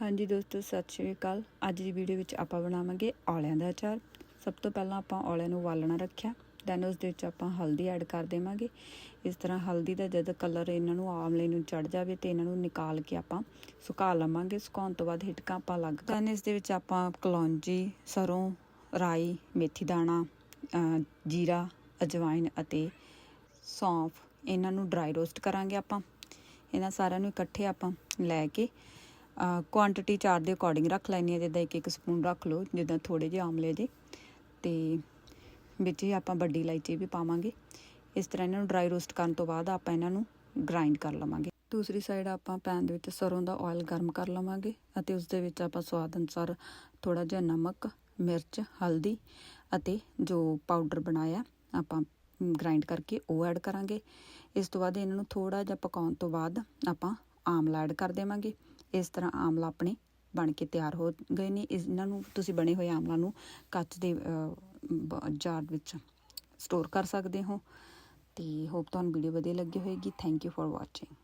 ਹਾਂਜੀ ਦੋਸਤੋ, ਸਤਿ ਸ਼੍ਰੀ ਅਕਾਲ। ਅੱਜ ਦੀ ਵੀਡੀਓ ਵਿੱਚ ਆਪਾਂ ਬਣਾਵਾਂਗੇ ਔਲਿਆਂ ਦਾ ਅਚਾਰ। ਸਭ ਤੋਂ ਪਹਿਲਾਂ ਆਪਾਂ ਔਲਿਆਂ ਨੂੰ ਵਾਲਣਾ ਰੱਖਿਆ। ਦੈਨ ਉਸ ਦੇ ਵਿੱਚ ਆਪਾਂ ਹਲਦੀ ਐਡ ਕਰ ਦੇਵਾਂਗੇ। ਇਸ ਤਰ੍ਹਾਂ ਹਲਦੀ ਦਾ ਜਦ ਕਲਰ ਇਹਨਾਂ ਨੂੰ ਆਮਲੇ ਨੂੰ ਚੜ ਜਾਵੇ ਤੇ ਇਹਨਾਂ ਨੂੰ ਨਿਕਾਲ ਕੇ ਆਪਾਂ ਸੁਕਾ ਲਵਾਂਗੇ। ਸੁਕਾਉਣ ਤੋਂ ਬਾਅਦ ਹਿਟਕਾਂ ਆਪਾਂ ਲੱਗ ਦੈਨ ਇਸ ਦੇ ਵਿੱਚ ਆਪਾਂ ਕਲੌਂਜੀ, ਸਰੋਂ, ਰਾਈ, ਮੇਥੀ ਦਾਣਾ ਜੀਰਾ ਅਜਵਾਇਨ ਅਤੇ ਸੌਂਫ ਇਹਨਾਂ ਨੂੰ ਡਰਾਈ ਰੋਸਟ ਕਰਾਂਗੇ ਆਪਾਂ। ਇਹਨਾਂ ਸਾਰਿਆਂ ਨੂੰ ਇਕੱਠੇ ਆਪਾਂ ਲੈ ਕੇ ਕੁਆਂਟੀਟੀ ਚਾਰ ਦੇ ਅਕੋਰਡਿੰਗ ਰੱਖ ਲੈਣੀ ਹੈ, ਜਿੱਦਾਂ ਇੱਕ ਇੱਕ ਸਪੂਨ ਰੱਖ ਲਓ, ਜਿੱਦਾਂ ਥੋੜੇ ਜਿਹੇ ਆਮਲੇ ਦੇ। ਤੇ ਵਿੱਚ ਹੀ ਆਪਾਂ ਵੱਡੀ ਇਲਾਇਚੀ ਵੀ ਪਾਵਾਂਗੇ। ਇਸ ਤਰ੍ਹਾਂ ਇਹਨਾਂ ਨੂੰ ਡਰਾਈ ਰੋਸਟ ਕਰਨ ਤੋਂ ਬਾਅਦ ਆਪਾਂ ਇਹਨਾਂ ਨੂੰ ਗ੍ਰਾਈਂਡ ਕਰ ਲਵਾਂਗੇ। ਦੂਸਰੀ ਸਾਈਡ ਆਪਾਂ ਪੈਨ ਦੇ ਵਿੱਚ ਸਰੋਂ ਦਾ ਆਇਲ ਗਰਮ ਕਰ ਲਵਾਂਗੇ ਅਤੇ ਉਸ ਦੇ ਵਿੱਚ ਆਪਾਂ ਸਵਾਦ ਅਨੁਸਾਰ ਥੋੜਾ ਜਿਹਾ ਨਮਕ, ਮਿਰਚ, ਹਲਦੀ ਅਤੇ ਜੋ ਪਾਊਡਰ ਬਣਾਇਆ, ਆਪਾਂ ਗ੍ਰਾਈਂਡ ਕਰਕੇ ਉਹ ਐਡ ਕਰਾਂਗੇ। ਇਸ ਤੋਂ ਬਾਅਦ ਇਹਨਾਂ ਨੂੰ ਥੋੜਾ ਜਿਹਾ ਪਕਾਉਣ ਤੋਂ ਬਾਅਦ ਆਪਾਂ ਆਮਲਾ ਐਡ ਕਰ ਦੇਵਾਂਗੇ। ਇਸ ਤਰ੍ਹਾਂ ਆਮਲਾ ਆਪਣੇ ਬਣ ਕੇ ਤਿਆਰ ਹੋ ਗਏ ਨੇ। ਇਸ- ਇਹਨਾਂ ਨੂੰ ਤੁਸੀਂ ਬਣੇ ਹੋਏ ਆਮਲਾ ਨੂੰ ਕੱਚ ਦੇ ਬ- ਜਾਰ ਵਿੱਚ ਸਟੋਰ ਕਰ ਸਕਦੇ ਹੋ। ਤੇ ਹੋਪ ਤੁਹਾਨੂੰ ਵੀਡੀਓ ਵਧੀਆ ਲੱਗੀ ਹੋਏਗੀ। Thank you for watching